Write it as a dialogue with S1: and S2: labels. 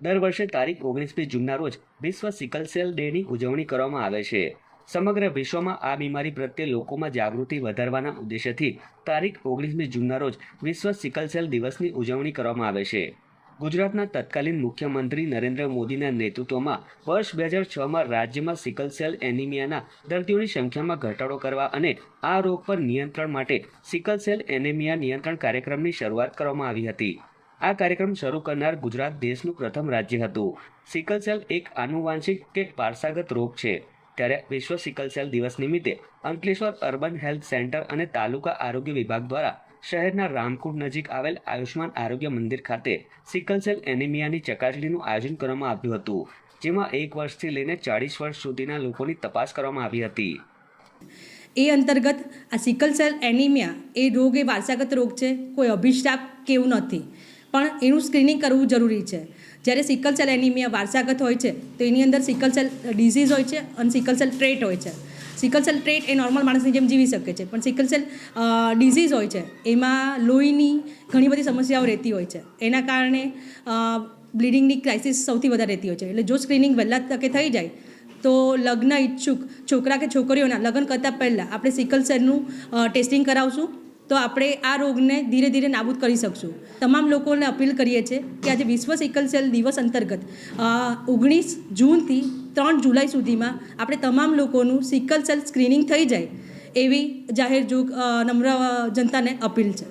S1: દર વર્ષે તારીખ ઓગણીસમી જૂનના રોજ વિશ્વ સિકલ સેલ ડેની ઉજવણી કરવામાં આવે છે. સમગ્ર વિશ્વમાં આ બીમારી પ્રત્યે લોકોમાં જાગૃતિ વધારવાના ઉદ્દેશ્યથી તારીખ ઓગણીસમી જૂનના રોજ વિશ્વ સિકલ સેલ દિવસની ઉજવણી કરવામાં આવે છે. ગુજરાતના તત્કાલીન મુખ્યમંત્રી નરેન્દ્ર મોદીના નેતૃત્વમાં વર્ષ બે હજાર છમાં રાજ્યમાં સિકલ સેલ એનિમિયાના દર્દીઓની સંખ્યામાં ઘટાડો કરવા અને આ રોગ પર નિયંત્રણ માટે સિકલ સેલ એનિમિયા નિયંત્રણ કાર્યક્રમની શરૂઆત કરવામાં આવી હતી. આ કાર્યક્રમ શરૂ કરનાર ગુજરાત દેશનું પ્રથમ રાજ્ય હતું. સિકલ સેલ એક આનુવાંશિક કે વારસાગત રોગ છે. ત્યારે વિશ્વ સિકલ સેલ દિવસ નિમિત્તે અંકલેશ્વર અર્બન હેલ્થ સેન્ટર અને તાલુકા આરોગ્ય વિભાગ દ્વારા શહેરના રામકુંડ નજીક આવેલ આયુષ્માન આરોગ્ય મંદિર ખાતે સિકલ સેલ એનિમિયાની ચકાસણીનું આયોજન કરવામાં આવ્યું હતું, જેમાં એક વર્ષથી લઈને ચાળીસ વર્ષ સુધીના લોકોની તપાસ કરવામાં આવી હતી.
S2: એ અંતર્ગત આ સિકલ સેલ એનિમિયા એ રોગ એ વારસાગત રોગ છે, કોઈ અભિશાપ કેવું નથી. પણ એનું સ્ક્રીનિંગ કરવું જરૂરી છે. જ્યારે સિકલ સેલ એનિમિયા વારસાગત હોય છે, તો એની અંદર સિકલ સેલ ડિઝીઝ હોય છે અને સિકલ સેલ ટ્રેટ હોય છે. સિકલ સેલ ટ્રેટ એ નોર્મલ માણસની જેમ જીવી શકે છે, પણ સિકલ સેલ ડિઝીઝ હોય છે, એમાં લોહીની ઘણી બધી સમસ્યાઓ રહેતી હોય છે. એના કારણે બ્લીડિંગની ક્રાઇસિસ સૌથી વધારે રહેતી હોય છે. એટલે જો સ્ક્રીનિંગ વહેલા તકે થઈ જાય, તો લગ્ન ઈચ્છુક, છોકરા કે છોકરીઓના લગ્ન કરતાં પહેલાં આપણે સિકલ સેલનું ટેસ્ટિંગ કરાવશું. તો આપણે આ રોગને ધીરે ધીરે નાબૂદ કરી શકશું. તમામ લોકોને અપીલ કરીએ છીએ કે આજે વિશ્વ સિકલ સેલ દિવસ અંતર્ગત ઓગણીસ જૂનથી ત્રણ જુલાઈ સુધીમાં આપણે તમામ લોકોનું સિકલ સેલ સ્ક્રીનિંગ થઈ જાય એવી જાહેર જોગ નમ્ર જનતાને અપીલ છે.